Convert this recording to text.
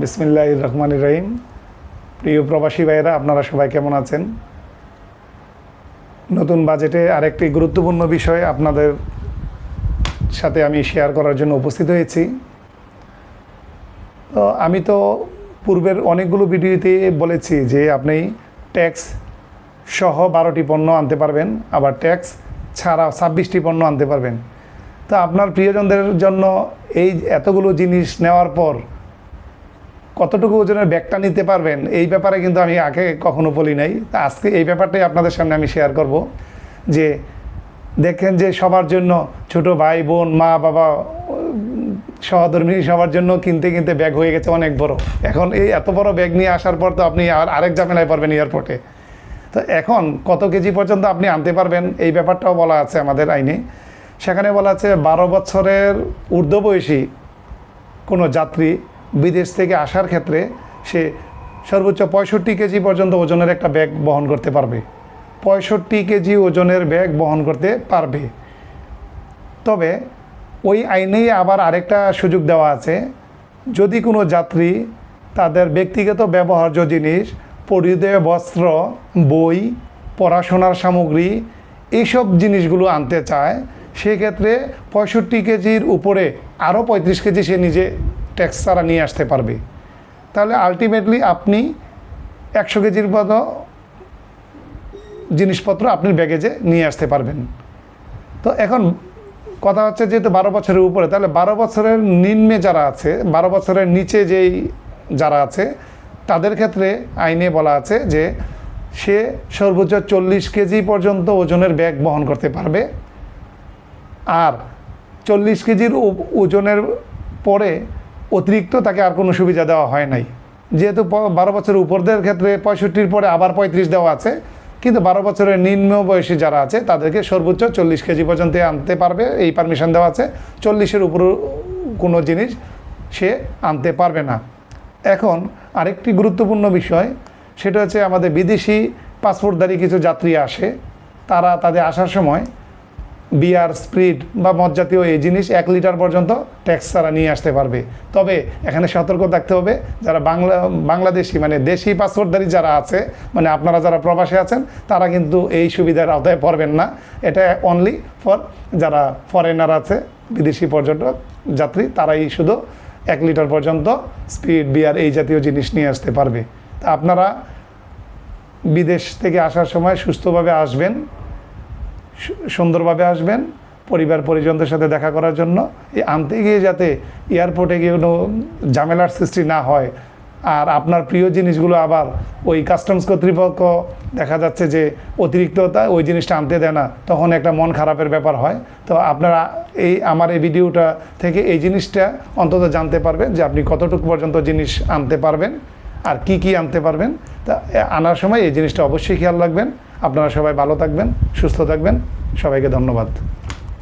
বিসমিল্লাহ রহমান রহিম। প্রিয় প্রবাসী ভাইয়েরা, আপনারা সবাই কেমন আছেন? নতুন বাজেটে আরেকটি গুরুত্বপূর্ণ বিষয় আপনাদের সাথে আমি শেয়ার করার জন্য উপস্থিত হয়েছি। তো আমি তো পূর্বের অনেকগুলো ভিডিওতে বলেছি যে আপনি ট্যাক্স সহ বারোটি পণ্য আনতে পারবেন, আবার ট্যাক্স ছাড়া ছাব্বিশটি পণ্য আনতে পারবেন। তো আপনার প্রিয়জনদের জন্য এই এতগুলো জিনিস নেওয়ার পর কতটুকু ওজনের ব্যাগটা নিতে পারবেন, এই ব্যাপারে কিন্তু আমি আগে কখনো বলি নাই। তা আজকে এই ব্যাপারটাই আপনাদের সামনে আমি শেয়ার করব যে দেখেন যে সবার জন্য ছোট ভাই, বোন, মা, বাবা সহধর্মী সবার জন্য কিনতে কিনতে ব্যাগ হয়ে গেছে অনেক বড়। এখন এই এত বড় ব্যাগ নিয়ে আসার পর তো আপনি আর আরেক ঝামেলায় পারবেন এয়ারপোর্টে তো এখন কত কেজি পর্যন্ত আপনি আনতে পারবেন, এই ব্যাপারটাও বলা আছে আমাদের আইনে। সেখানে বলা আছে বারো বছরের ঊর্ধ্ব বয়সী কোনো যাত্রী বিদেশ থেকে আসার ক্ষেত্রে সে সর্বোচ্চ পঁয়ষট্টি কেজি পর্যন্ত ওজনের একটা ব্যাগ বহন করতে পারবে। পঁয়ষট্টি কেজি ওজনের ব্যাগ বহন করতে পারবে। তবে ওই আইনেই আবার আরেকটা সুযোগ দেওয়া আছে। যদি কোনো যাত্রী তাদের ব্যক্তিগত ব্যবহার্য জিনিস, পরিধেয় বস্ত্র, বই, পড়াশোনার সামগ্রী এইসব জিনিসগুলো আনতে চায়, সেক্ষেত্রে পঁয়ষট্টি কেজির উপরে আরও পঁয়ত্রিশ কেজি সে নিজে ট্যাক্স ছাড়া নিয়ে আসতে পারবে। তাহলে আলটিমেটলি আপনি একশো কেজির মতো জিনিসপত্র আপনি ব্যাগেজে নিয়ে আসতে পারবেন। তো এখন কথা হচ্ছে যেহেতু বারো বছরের উপরে, তাহলে বারো বছরের নিম্নে যারা আছে, বারো বছরের নিচে যেই যারা আছে, তাদের ক্ষেত্রে আইনে বলা আছে যে সে সর্বোচ্চ চল্লিশ কেজি পর্যন্ত ওজনের ব্যাগ বহন করতে পারবে। আর চল্লিশ কেজির ওজনের পরে অতিরিক্ত তাকে আর কোনো সুবিধা দেওয়া হয় নাই। যেহেতু বারো বছরের উপরদের ক্ষেত্রে পঁয়ষট্টির পরে আবার পঁয়ত্রিশ দেওয়া আছে, কিন্তু বারো বছরের নিম্ন বয়সী যারা আছে, তাদেরকে সর্বোচ্চ চল্লিশ কেজি পর্যন্ত আনতে পারবে, এই পারমিশন দেওয়া আছে। চল্লিশের উপর কোনো জিনিস সে আনতে পারবে না। এখন আরেকটি গুরুত্বপূর্ণ বিষয়, সেটা হচ্ছে আমাদের বিদেশি পাসপোর্টধারী কিছু যাত্রী আসে, তারা তাদের আসার সময় বিয়ার স্প্রিট বা মদ জাতীয় এই জিনিস এক লিটার পর্যন্ত ট্যাক্স ছাড়া নিয়ে আসতে পারবে। তবে এখানে সতর্ক থাকতে হবে, যারা বাংলা, বাংলাদেশি মানে দেশি পাসপোর্টধারী যারা আছে মানে আপনারা যারা প্রবাসে আছেন, তারা কিন্তু এই সুবিধার আওতায় পড়বেন না। এটা অনলি ফর যারা ফরেনার আছে, বিদেশি পর্যটক, যাত্রী, তারাই শুধু এক লিটার পর্যন্ত স্পিড বিয়ার এই জাতীয় জিনিস নিয়ে আসতে পারবে। তা আপনারা বিদেশ থেকে আসার সময় সুস্থভাবে আসবেন। সুন্দরভাবে আসবেন পরিবার পরিজনদের সাথে দেখা করার জন্য। এই আনতে গিয়ে যাতে এয়ারপোর্টে গিয়ে কোনো ঝামেলার সৃষ্টি না হয়। আর আপনার প্রিয় জিনিসগুলো আবার ওই কাস্টমস কর্তৃপক্ষ দেখা যাচ্ছে যে অতিরিক্ত তা- ওই জিনিসটা আনতে দেয় না, তখন একটা মন খারাপের ব্যাপার হয়। তো আপনারা এই আমার এই ভিডিওটা থেকে এই জিনিসটা অন্তত জানতে পারবেন যে আপনি কতটুকু পর্যন্ত জিনিস আনতে পারবেন আর কি কি আনতে পারবেন। তা আনার সময় এই জিনিসটা অবশ্যই খেয়াল রাখবেন। আপনারা সবাই ভালো থাকবেন, সুস্থ থাকবেন। সবাইকে ধন্যবাদ।